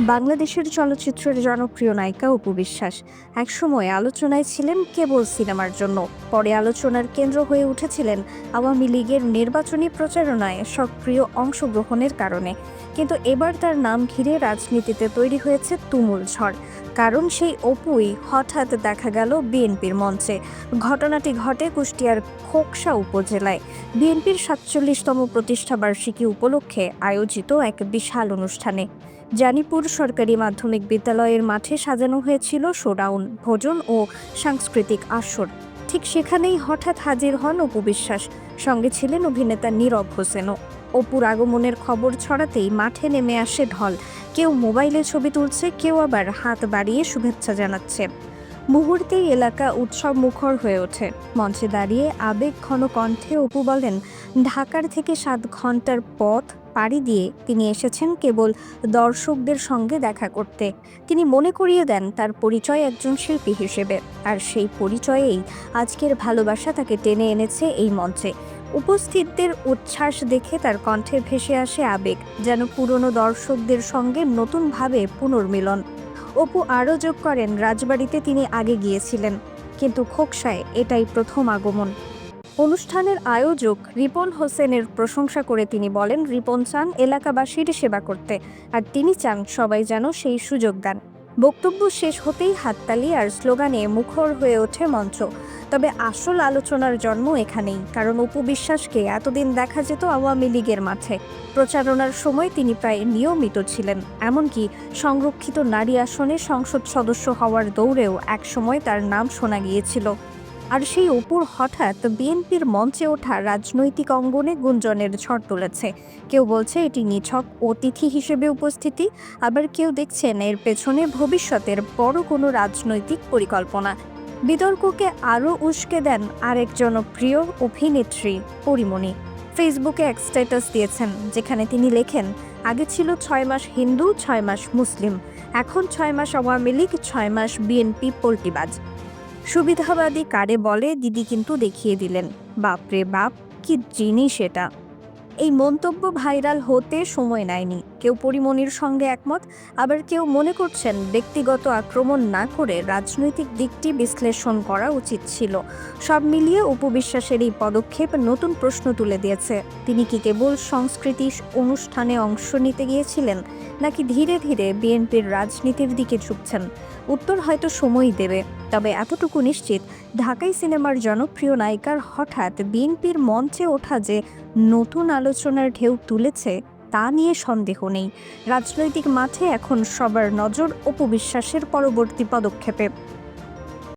বাংলাদেশের চলচ্চিত্রের জনপ্রিয় নায়িকা অপু বিশ্বাস। একসময় আলোচনায় ছিলেন কেবল সিনেমার জন্য। পরে আলোচনার কেন্দ্র হয়ে উঠেছিলেন আওয়ামী লীগের নির্বাচনী প্রচারণায় সক্রিয় অংশগ্রহণের কারণে। কিন্তু এবার তার নাম ঘিরে রাজনীতিতে তৈরি হয়েছে তুমুল ঝড়। কারণ সেই অপুই হঠাৎ দেখা গেল বিএনপির মঞ্চে। ঘটনাটি ঘটে কুষ্টিয়ার খোকসা উপজেলায়। বিএনপির সাতচল্লিশতম প্রতিষ্ঠাবার্ষিকী উপলক্ষে আয়োজিত এক বিশাল অনুষ্ঠানে। জানিপুর সরকারি মাধ্যমিক বিদ্যালয়ের মাঠে সাজানো হয়েছিল শোডাউন, ভোজন ও সাংস্কৃতিক আসর। ঠিক সেখানেই হঠাৎ হাজির হন অপু বিশ্বাস। সঙ্গে ছিলেন অভিনেতা নীরব হোসেনও। অপুর আগমনের খবর ছড়াতেই মাঠে নেমে আসে ঢল। কেউ মোবাইলে ছবি তুলছে, কেউ আবার হাত বাড়িয়ে শুভেচ্ছা জানাচ্ছে। মুহূর্তেই এলাকা উৎসব মুখর হয়ে ওঠে। মঞ্চে দাঁড়িয়ে আবেগ ঘন কণ্ঠে অপু বলেন, ঢাকার থেকে সাত ঘণ্টার পথ পাড়ি দিয়ে তিনি এসেছেন কেবল দর্শকদের সঙ্গে দেখা করতে। তিনি মনে করিয়ে দেন তার পরিচয় একজন শিল্পী হিসেবে। আর সেই পরিচয়েই আজকের ভালোবাসা তাকে টেনে এনেছে এই মঞ্চে। উপস্থিতদের উচ্ছ্বাস দেখে তার কণ্ঠে ভেসে আসে আবেগ, যেন পুরনো দর্শকদের সঙ্গে নতুনভাবে পুনর্মিলন। অপু আরও যোগ করেন, রাজবাড়িতে তিনি আগে গিয়েছিলেন। কিন্তু খোকসায় এটাই প্রথম আগমন। অনুষ্ঠানের আয়োজক রিপন হোসেনের প্রশংসা করে তিনি বলেন, রিপন চান এলাকাবাসীর সেবা করতে, আর তিনি চান সবাই যেন সেই সুযোগ দেন। বক্তব্য শেষ হতেই হাততালি আর স্লোগানে মুখর হয়ে ওঠে মঞ্চ। তবে আসল আলোচনার জন্ম এখানেই, কারণ অপু বিশ্বাসকে এতদিন দেখা যেত আওয়ামী লীগের মাঠে। প্রচারণার সময় তিনি প্রায় নিয়মিত ছিলেন, এমনকি সংরক্ষিত নারী আসনে সংসদ সদস্য হওয়ার দৌড়েও একসময় তার নাম শোনা গিয়েছিল। আর সেই অপুর হঠাৎ বিএনপির মঞ্চে ওঠা রাজনৈতিক অঙ্গনে গুঞ্জনের ঝড় তুলেছে। কেউ বলছে এটি নিছক অতিথি হিসেবে উপস্থিতি, আবার কেউ দেখছেন এর পেছনে ভবিষ্যতের বড় কোনো রাজনৈতিক পরিকল্পনা। বিতর্ককে আরও উস্কে দেন আরেক জনপ্রিয় অভিনেত্রী পরিমণি। ফেসবুকে এক স্ট্যাটাস দিয়েছেন, যেখানে তিনি লেখেন, আগে ছিল ছয় মাস হিন্দু, ছয় মাস মুসলিম, এখন ছয় মাস আওয়ামী লীগ, ছয় মাস বিএনপি পোল্টিবাজ সুবিধাবাদী কারে বলে দিদি কিন্তু দেখিয়ে দিলেন, বাপরে বাপ, কি জিনিস এটা? এই মন্তব্য ভাইরাল হতে সময় নেয়নি। কেউ পরিমণির সঙ্গে একমত, আবার কেউ মনে করছেন ব্যক্তিগত আক্রমণ না করে রাজনৈতিক দিকটি বিশ্লেষণ করা উচিত ছিল। সব মিলিয়ে উপবিশ্বাসের এই পদক্ষেপ নতুন প্রশ্ন তুলে দিয়েছে। তিনি কি কেবল সংস্কৃতি অনুষ্ঠানে অংশ নিতে গিয়েছিলেন, নাকি ধীরে ধীরে বিএনপির রাজনীতির দিকে ঝুঁকছেন? উত্তর হয়তো সময়ই দেবে। তবে এতটুকু নিশ্চিত, ঢাকাই সিনেমার জনপ্রিয় নায়িকার হঠাৎ বিএনপির মঞ্চে ওঠা যে নতুন আলোচনার ঢেউ তুলেছে তা নিয়ে সন্দেহ নেই। রাজনৈতিক মাঠে এখন সবার নজর অপবিশ্বাসের পরবর্তী পদক্ষেপে।